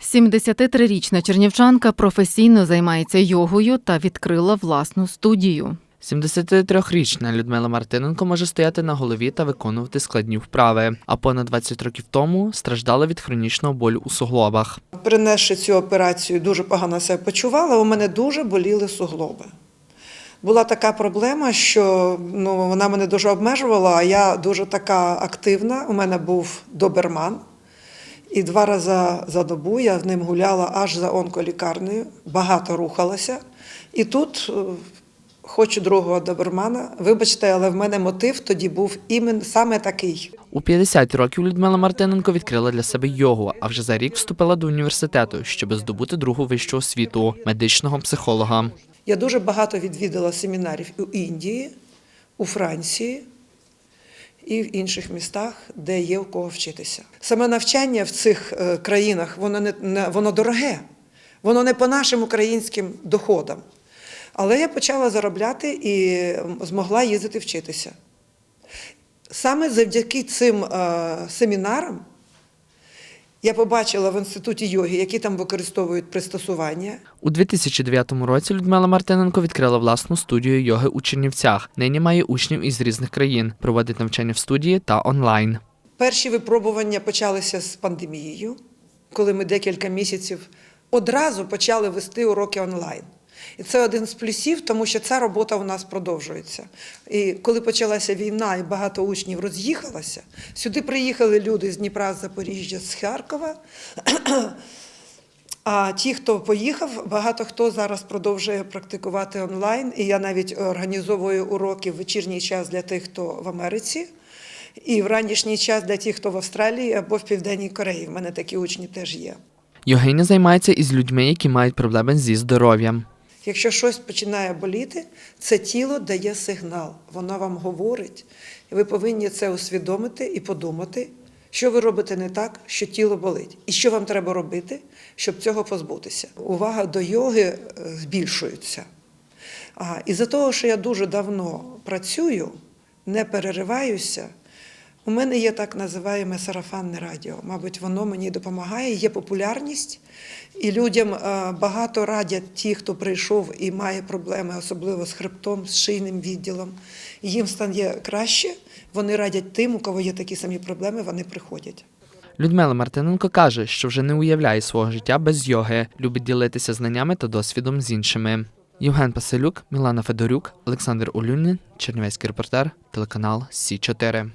73-річна чернівчанка професійно займається йогою та відкрила власну студію. 73-річна Людмила Мартиненко може стояти на голові та виконувати складні вправи. А понад 20 років тому страждала від хронічного болю у суглобах. Перенесши цю операцію, дуже погано себе почувала. У мене дуже боліли суглоби. Була така проблема, що ну, вона мене дуже обмежувала, а я дуже така активна. У мене був доберман. І два рази за добу я з ним гуляла аж за онколікарнею, багато рухалася. І тут е, хочу другого добермана. Вибачте, але в мене мотив тоді був імен саме такий. У 50 років Людмила Мартиненко відкрила для себе йогу, а вже за рік вступила до університету, щоб здобути другу вищу освіту медичного психолога. Я дуже багато відвідала семінарів у Індії, у Франції і в інших містах, де є у кого вчитися. Саме навчання в цих е, країнах воно не воно дороге, воно не по нашим українським доходам. Але я почала заробляти і змогла їздити вчитися. Саме завдяки цим е, семінарам я побачила в інституті йоги, які там використовують пристосування. У 2009 році Людмила Мартиненко відкрила власну студію йоги у Чернівцях. Нині має учнів із різних країн, проводить навчання в студії та онлайн. Перші випробування почалися з пандемією, коли ми декілька місяців одразу почали вести уроки онлайн. І це один з плюсів, тому що ця робота у нас продовжується. І коли почалася війна і багато учнів роз'їхалося, сюди приїхали люди з Дніпра, з Запоріжжя, з Харкова. А ті, хто поїхав, багато хто зараз продовжує практикувати онлайн. І я навіть організовую уроки в вечірній час для тих, хто в Америці, і в ранішній час для тих, хто в Австралії або в Південній Кореї. В мене такі учні теж є. Йогиня займається із людьми, які мають проблеми зі здоров'ям. Якщо щось починає боліти, це тіло дає сигнал, воно вам говорить, і ви повинні це усвідомити і подумати, що ви робите не так, що тіло болить, і що вам треба робити, щоб цього позбутися. Увага до йоги е, збільшується. А, із-за того, що я дуже давно працюю, не перериваюся. У мене є так називаємо сарафанне радіо. Мабуть, воно мені допомагає, є популярність, і людям е, багато радять ті, хто прийшов і має проблеми, особливо з хребтом, з шийним відділом. Їм стане краще. Вони радять тим, у кого є такі самі проблеми, вони приходять. Людмила Мартиненко каже, що вже не уявляє свого життя без йоги, любить ділитися знаннями та досвідом з іншими. Євген Паселюк, Мілана Федорюк, Олександр Улюнін, Чернівецький репортер, телеканал Сі 4